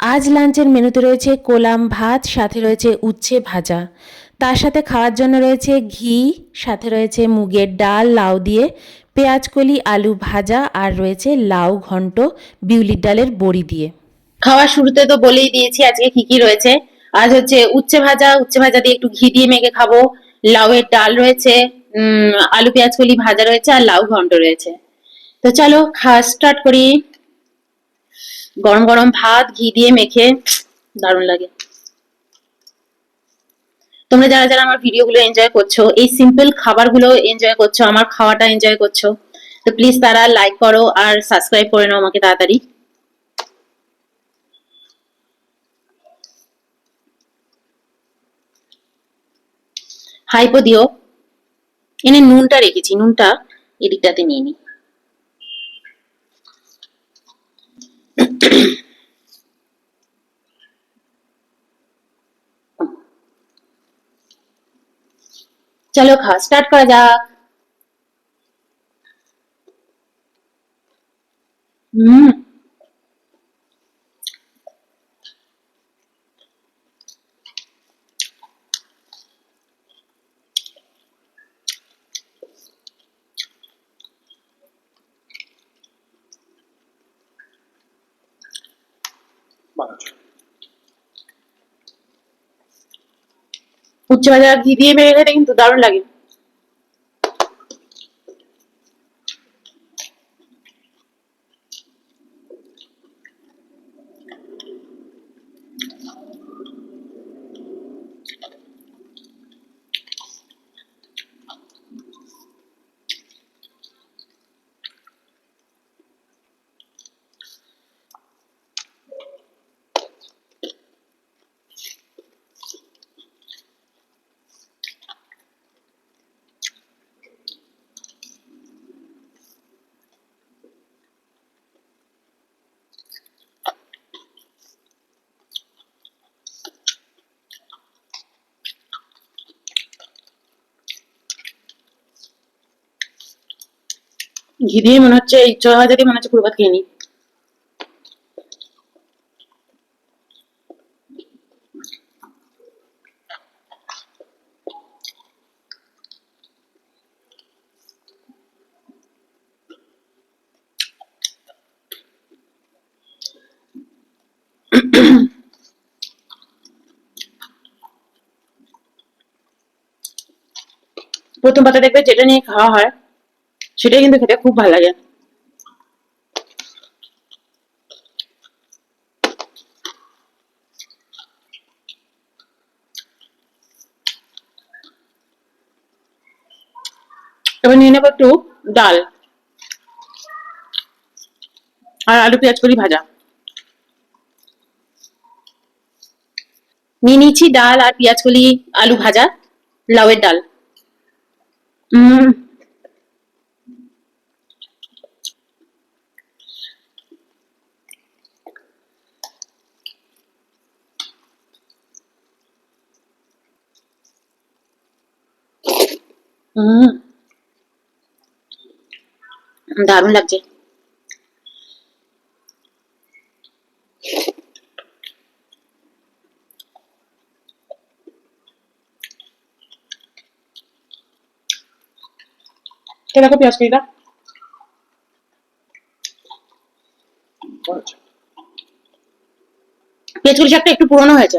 আজ লাঞ্চের মেনুতে রয়েছে কোলাম ভাত, সাথে রয়েছে উচ্ছে ভাজা। তার সাথে খাওয়ার জন্য রয়েছে ঘি, সাথে রয়েছে মুগের ডাল, লাউ দিয়ে পেঁয়াজ কলি, আলু ভাজা, আর রয়েছে লাউ ঘন্ট, বিউলির ডালের বড়ি দিয়ে। খাওয়ার শুরুতে তো বলেই দিয়েছি আজকে কি কি রয়েছে। আজ হচ্ছে উচ্ছে ভাজা উচ্ছে ভাজা দিয়ে একটু ঘি দিয়ে মেখে খাব। লাউয়ের ডাল রয়েছে আলু পেঁয়াজ কলি ভাজা রয়েছে, আর লাউ ঘন্ট রয়েছে। তো চলো খাওয়া স্টার্ট করি। গরম গরম ভাত, ঘি দিয়ে মেখে, দারুণ লাগে। তোমরা যারা যারা আমার ভিডিওগুলো এনজয় করছ, এই সিম্পল খাবারগুলো এনজয় করছ, আমার খাওয়াটা এনজয় করছ, তো প্লিজ তারা লাইক করো আর সাবস্ক্রাইব করে নাও আমাকে তাড়াতাড়ি। হাইপো দিও। এনে নুনটা রেখেছি, নুনটা এদিকটাতে নিয়ে নি। চলো খাওয়া স্টার্ট করা যাক হুম উচ্চ ভাজা ঘি দিয়ে মেরে খেতে কিন্তু দারুণ লাগে। ঘি দিয়ে মনে হচ্ছে এই চ ভাজা মনে হচ্ছে পুরো খেয়ে নি প্রথম পাতা দেখবে যেটা নিয়ে খাওয়া হয় সেটাই কিন্তু খেতে খুব ভালো লাগে। এবার নিয়ে একটু ডাল আর আলু পেঁয়াজ করি ভাজা। নিয়ে নিচ্ছি ডাল আর পেঁয়াজ কলি আলু ভাজা, লাউয়ের ডাল। উম হুম। দারুণ লাগছে। কে দেখো পেঁয়াজ করিটা পেঁয়াজ করি শাকটা একটু পুরনো হয়েছে।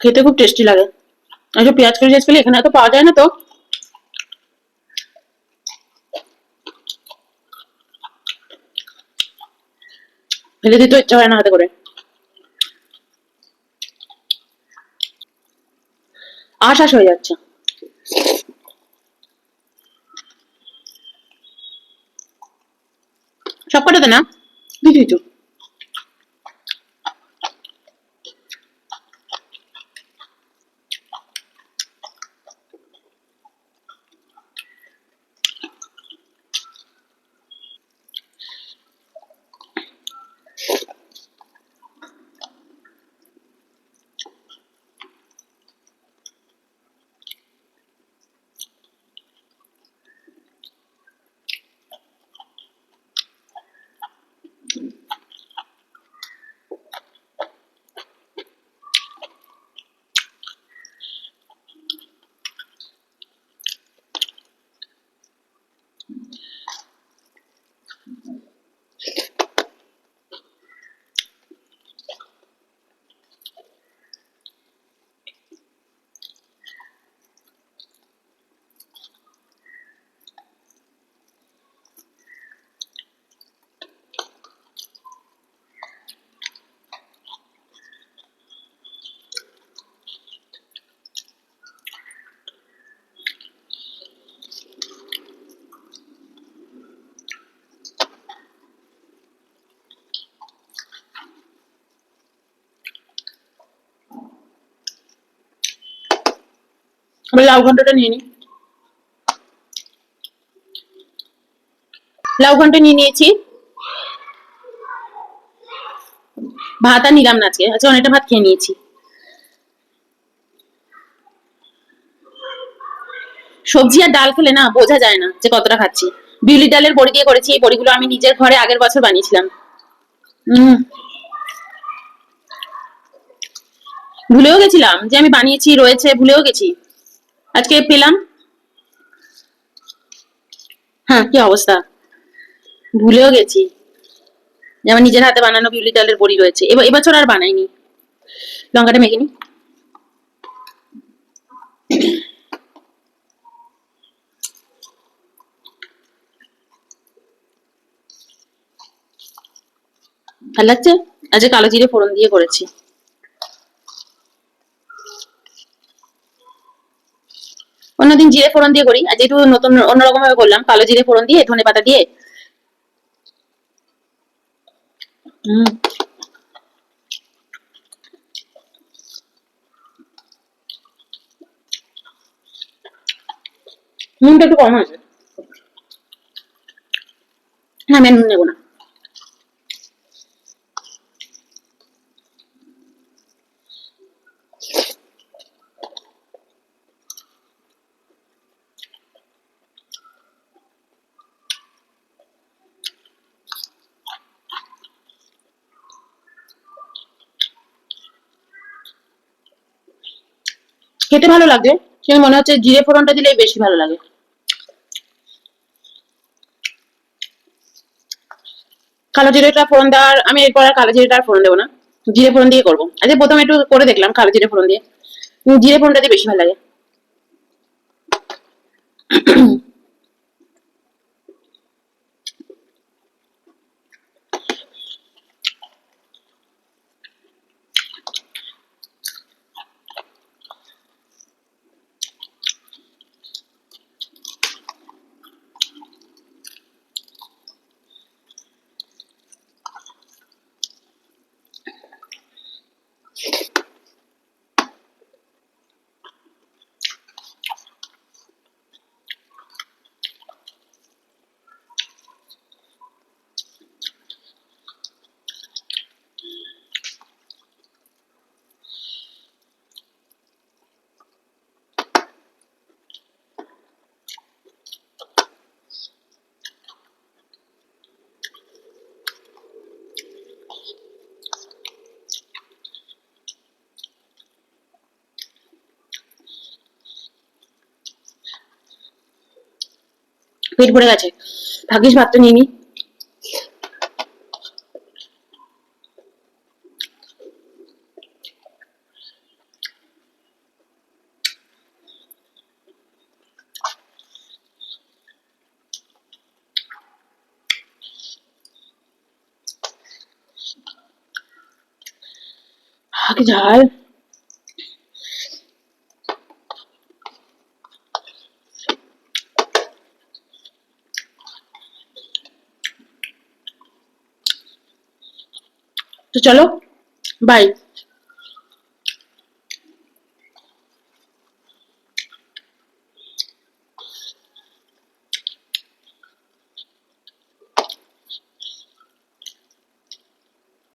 খেতে খুব টেস্টি লাগে। আচ্ছা পেঁয়াজ টেয়াজ কলি এখানে তো পাওয়া যায় না তো? ফেলে দিতে ইচ্ছা হয় না হাতে করে। আশ্বাস হয়ে যাচ্ছে। সব কটাতে না? কিছু কিছু আমি লাউ ঘন্টটা নিয়ে নিই লাউ ঘন্ট নিয়ে নিয়েছি। ভাত আর নিলাম না আজকে। আজকে অনেকটা ভাত খেয়ে নিয়েছি। সবজি আর ডাল খেলে না বোঝা যায় না যে কতটা খাচ্ছি। বিউলি ডালের বড়ি দিয়ে করেছি, এই বড়িগুলো আমি নিজের ঘরে আগের বছর বানিয়েছিলাম। উম। ভুলেও গেছিলাম যে আমি বানিয়েছি, রয়েছে, ভুলেও গেছি। আজকে পেলাম? হ্যাঁ কি অবস্থা? ভুলেও গেছি। আমার নিজের হাতে বানানো বিউলি ডালের বড়ি রয়েছে। এবার এবছর আর বানাইনি। লঙ্কাটা মেখে নি। ভালো লাগছে? আজকে কালো জিরে ফোড়ন দিয়ে করেছি। অন্যদিন জিরে ফোড়ন দিয়ে করি আজ একটু নতুন অন্যরকম ভাবে করলাম, কালো জিরে ফোড়ন দিয়ে, ধনে পাতা দিয়ে। নুনটা একটু কম হয়েছে। না আমি নুন নেব না। খেতে ভালো লাগে সেখানে মনে হচ্ছে জিরে ফোড়নটা দিলেই বেশি ভালো লাগে। কালো জিরেটা ফোড়ন দেওয়ার, আমি এরপর আর কালো জিরেটা আর ফোড়ন দেবো না। জিরে ফোড়ন দিয়ে করব। আচ্ছা প্রথমে একটু করে দেখলাম কালো জিরে ফোড়ন দিয়ে। জিরে ফোড়নটা দিয়ে বেশি ভালো লাগে। পেট ভরে গেছে। ভাগ্যিস তো নিয়ে নি ঝাল। তো চলো বাই